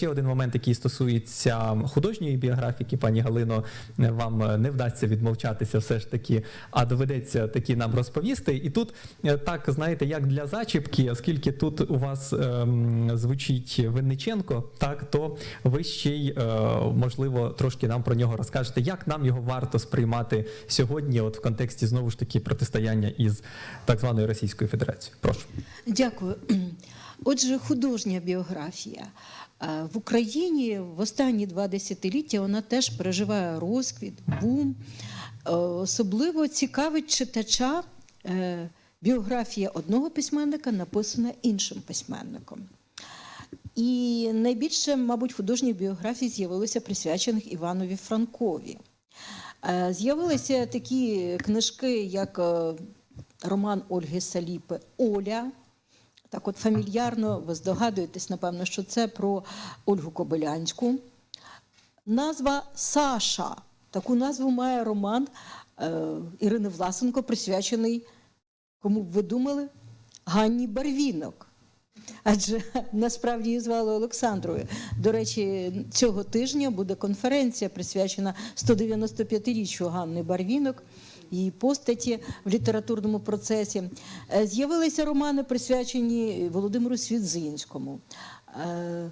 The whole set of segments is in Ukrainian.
ще один момент, який стосується художньої біографії, пані Галино, вам не вдасться відмовчатися все ж таки, а доведеться таки нам розповісти. І тут е, так знаєте, як для зачіпки, оскільки тут у вас ем, звучить Винниченко, так то ви ще й е, можливо трошки нам про нього розкажете, як нам його варто сприймати сьогодні, от в контексті знову ж таки протистояння із так званою Російською Федерацією. Прошу. Дякую. Отже, художня біографія. В Україні в останні два десятиліття вона теж переживає розквіт, бум. Е, Особливо цікавить читача е, біографія одного письменника, написана іншим письменником. І найбільше, мабуть, художніх біографій з'явилося присвячених Іванові Франкові. Е, З'явилися такі книжки, як роман Ольги Саліпи Оля. Так, от фамільярно ви здогадуєтесь, напевно, що це про Ольгу Кобилянську. Назва Саша. Таку назву має роман е, Ірини Власенко, присвячений, кому б ви думали, Ганні Барвінок. Адже насправді її звали Олександрою. До речі, цього тижня буде конференція присвячена 195-річчю Ганни Барвінок, її постаті в літературному процесі. Е, З'явилися романи, присвячені Володимиру Свідзинському. Е,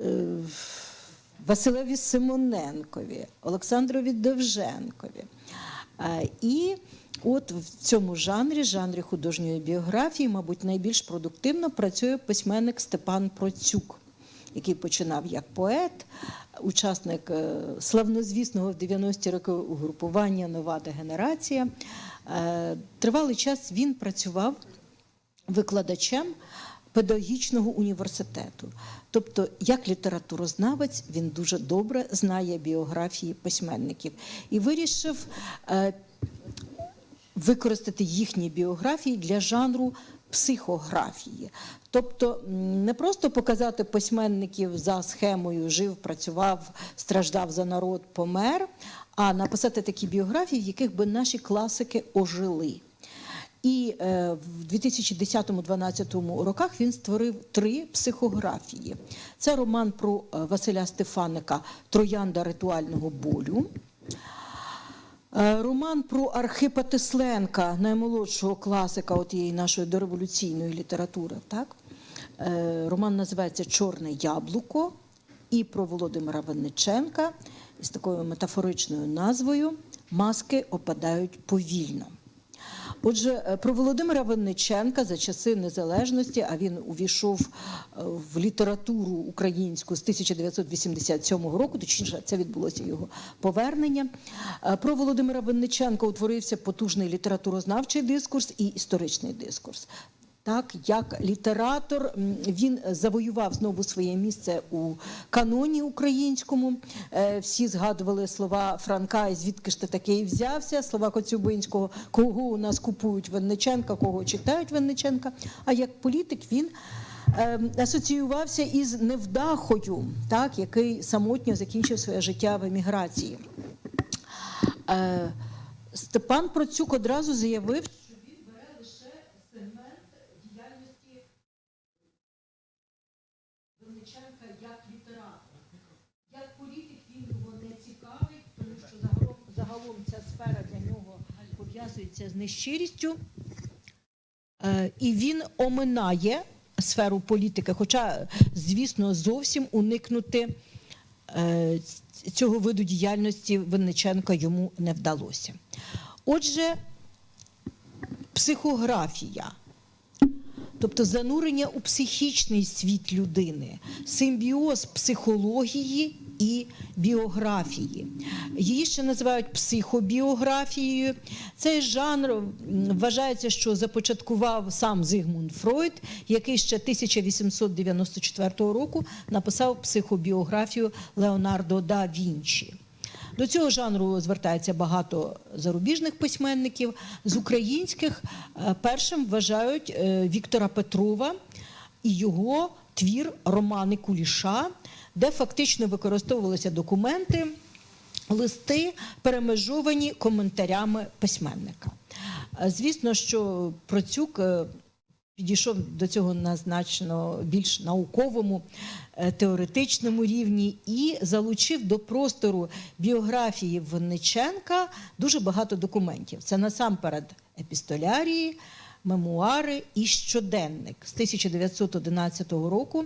е, Василеві Симоненкові, Олександрові Довженкові. І от в цьому жанрі, жанрі художньої біографії, мабуть, найбільш продуктивно працює письменник Степан Процюк, який починав як поет, учасник е, славнозвісного в 90-ті роки угрупування Нова дегенерація. Е, Тривалий час він працював викладачем педагогічного університету. Тобто, як літературознавець, він дуже добре знає біографії письменників і вирішив е, використати їхні біографії для жанру психографії. Тобто не просто показати письменників за схемою жив, працював, страждав за народ, помер, а написати такі біографії, в яких би наші класики ожили. І е, в 2010-2012 роках він створив три психографії. Це роман про е, Василя Стефаника Троянда ритуального болю. Е, Роман про Архипа Тесленка, наймолодшого класика от тієї нашої дореволюційної літератури. Так? Е, Роман називається Чорне яблуко і про Володимира Винниченка із такою метафоричною назвою Маски опадають повільно. Отже, е, про Володимира Винниченка за часи незалежності, а він увійшов е, в літературу українську з 1987 року, точніше, це відбулося його повернення. Е, Про Володимира Винниченка утворився потужний літературознавчий дискурс і історичний дискурс. Так, як літератор він завоював знову своє місце у каноні українському. Е, Всі згадували слова Франка, і звідки ж ти такий взявся, слова Коцюбинського, кого у нас купують Винниченка, кого читають Винниченка. А як політик він е, асоціювався із невдахою, так, який самотньо закінчив своє життя в еміграції. Е, Степан Процюк одразу заявив, що він бере лише сегмент діяльності Винниченка як літератора. Як політик він його не цікавить, тому що загалом, загалом ця сфера для нього пов'язується з нещирістю. Е, І він оминає сферу політики, хоча, звісно, зовсім уникнути е, цього виду діяльності Винниченка йому не вдалося. Отже, психографія, тобто занурення у психічний світ людини, симбіоз психології і біографії. Її ще називають психобіографією. Цей жанр вважається, що започаткував сам Зигмунд Фройд, який ще 1894 року написав психобіографію Леонардо да Вінчі. До цього жанру звертається багато зарубіжних письменників. З українських е, першим вважають е, Віктора Петрова і його твір Романи Куліша, де фактично використовувалися документи, листи, перемежовані коментарями письменника. Е, Звісно, що Процюк е, підійшов до цього на значно більш науковому, е, теоретичному рівні і залучив до простору біографії Винниченка дуже багато документів. Це насамперед епістолярії, мемуари і щоденник. З 1911 року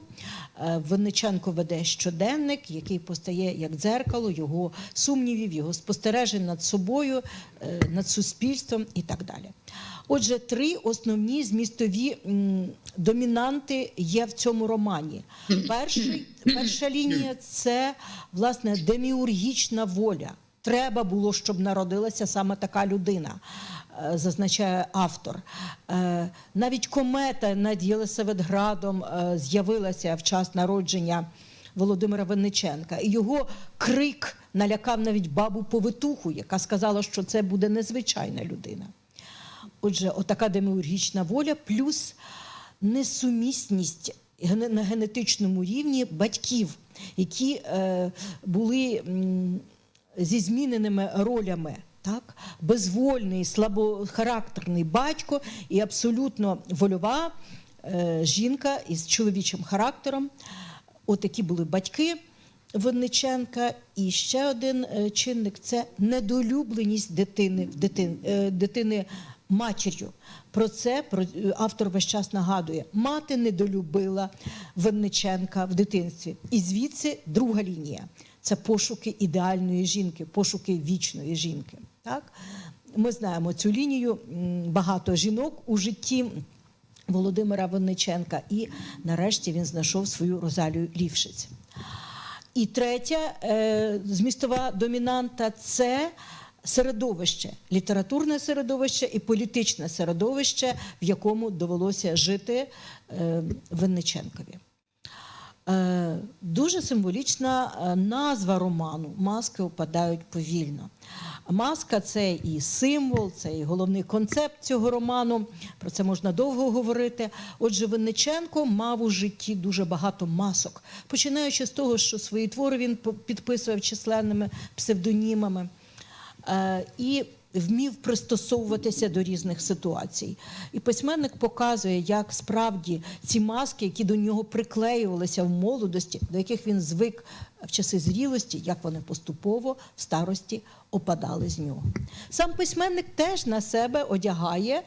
е, Винниченко веде щоденник, який постає як дзеркало його сумнівів, його спостережень над собою, е, над суспільством і так далі. Отже, три основні змістові домінанти є в цьому романі. Перший, перша лінія це власне деміургічна воля. Треба було, щоб народилася саме така людина, зазначає автор. Е, Навіть комета над Єлисаветградом е, з'явилася в час народження Володимира Винниченка. І його крик налякав навіть бабу повитуху, яка сказала, що це буде незвичайна людина. Отже, отака деміургічна воля, плюс несумісність на генетичному рівні батьків, які е, були зі зміненими ролями. Так, безвольний, слабохарактерний батько і абсолютно вольова е, жінка із чоловічим характером. Отакі були батьки Винниченка. І ще один е, чинник це недолюбленість дитини, дитин, е, дитини матір'ю. Про це автор весь час нагадує. Мати недолюбила Винниченка в дитинстві. І звідси друга лінія це пошуки ідеальної жінки, пошуки вічної жінки. Так? Ми знаємо цю лінію. Багато жінок у житті Володимира Винниченка, і нарешті він знайшов свою Розалію Лівшиць. І третя е, змістова домінанта це середовище, літературне середовище і політичне середовище, в якому довелося жити е, Винниченкові. Е, Дуже символічна е, назва роману Маски опадають повільно. Маска це і символ, це і головний концепт цього роману. Про це можна довго говорити. Отже, Винниченко мав у житті дуже багато масок, починаючи з того, що свої твори він підписував численними псевдонімами. Е, і вмів пристосовуватися до різних ситуацій. І письменник показує, як справді ці маски, які до нього приклеювалися в молодості, до яких він звик в часи зрілості, як вони поступово в старості опадали з нього. Сам письменник теж на себе одягає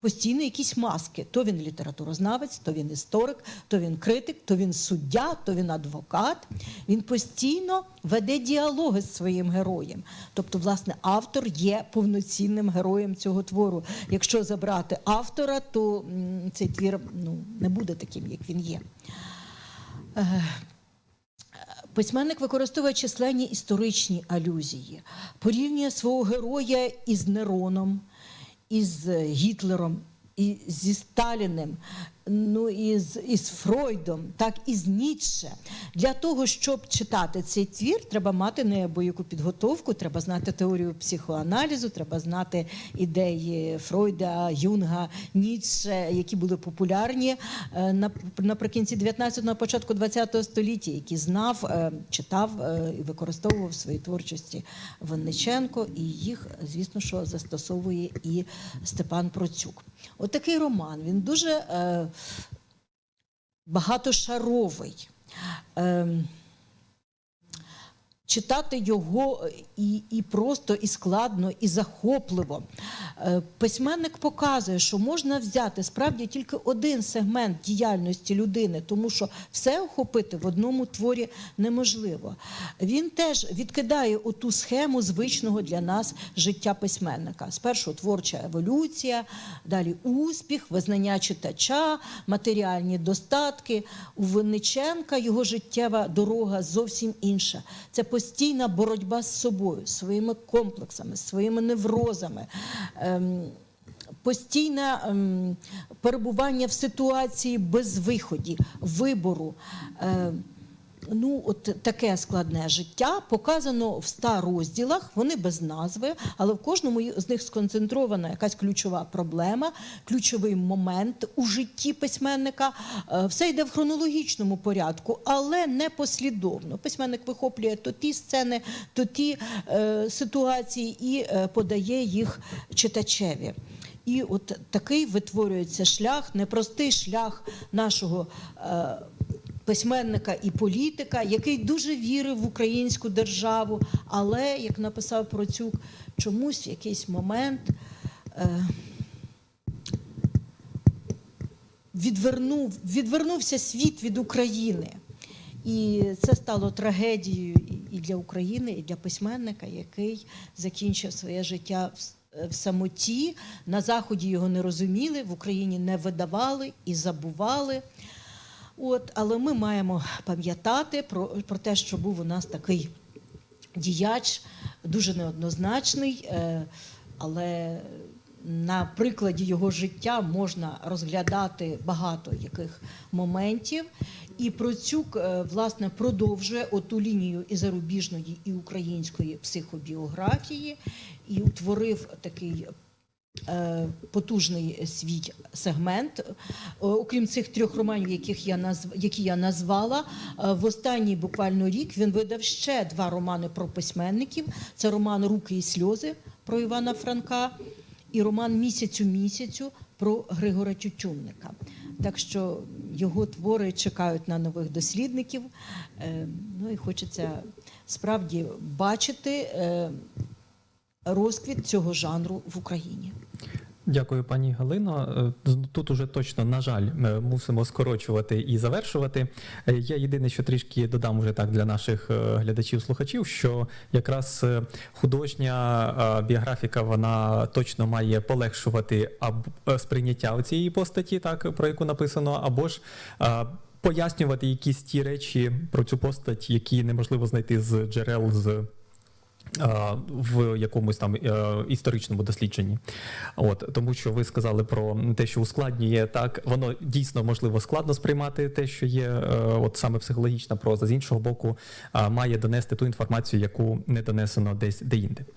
постійно якісь маски. То він літературознавець, то він історик, то він критик, то він суддя, то він адвокат. Він постійно веде діалоги з своїм героєм. Тобто, власне, автор є повноцінним героєм цього твору. Якщо забрати автора, то цей твір ну, не буде таким, як він є. Е, Письменник використовує численні історичні алюзії, порівнює свого героя із Нероном, із Гітлером, і зі Сталіним, ну із, із Фройдом, так і з Ніцше. Для того, щоб читати цей твір, треба мати неабияку підготовку, треба знати теорію психоаналізу, треба знати ідеї Фройда, Юнга, Ніцше, які були популярні е, наприкінці 19-го, на початку 20-го століття, які знав, е, читав е, і використовував в своїй творчості Винниченко, і їх, звісно, що застосовує і Степан Процюк. Отакий роман. Він дуже багатошаровий. Ем, Читати його і, і просто, і складно, і захопливо. Е, Письменник показує, що можна взяти справді тільки один сегмент діяльності людини, тому що все охопити в одному творі неможливо. Він теж відкидає оту схему звичного для нас життя письменника. Спершу творча еволюція, далі успіх, визнання читача, матеріальні достатки. У Винниченка його життєва дорога зовсім інша. Це постійна боротьба з собою, своїми комплексами, своїми неврозами. Ем, Постійне ем, перебування в ситуації без виході, вибору. Ну, от таке складне життя показано в ста розділах, вони без назви, але в кожному з них сконцентрована якась ключова проблема, ключовий момент у житті письменника. Е, Все йде в хронологічному порядку, але не послідовно. Письменник вихоплює то ті сцени, то ті е, ситуації і е, подає їх читачеві. І от такий витворюється шлях, непростий шлях нашого е, письменника і політика, який дуже вірив в українську державу, але, як написав Процюк, чомусь в якийсь момент. Е, відвернув, відвернувся світ від України. І це стало трагедією і- для України, і для письменника, який закінчив своє життя в самоті. На Заході його не розуміли, в Україні не видавали і забували. От, але ми маємо пам'ятати про, про те, що був у нас такий діяч, дуже неоднозначний, е, але на прикладі його життя можна розглядати багато яких моментів. І Процюк, е, власне, продовжує оту лінію і зарубіжної, і української психобіографії, і утворив такий потужний свій сегмент. Е, Окрім цих трьох романів, яких я назв... які я назвала, е, в останній буквально рік він видав ще два романи про письменників: це роман Руки і сльози про Івана Франка і роман Місяцю місяцю про Григора Тютюнника. Так що його твори чекають на нових дослідників. Е, Ну і хочеться справді бачити е, розквіт цього жанру в Україні. Дякую, пані Галино. Е, Тут уже точно, на жаль, ми мусимо скорочувати і завершувати. Е, Я єдине, що трішки додам уже так для наших е, глядачів-слухачів, що якраз художня біографіка вона точно має полегшувати сприйняття цієї постаті, так про яку написано, або ж. Пояснювати якісь ті речі про цю постать, які неможливо знайти з джерел з в якомусь там е, історичному дослідженні. От тому, що ви сказали про те, що ускладнює так, воно дійсно можливо складно сприймати те, що є, е, от саме психологічна проза. З іншого боку, е, має донести ту інформацію, яку не донесено десь де інде.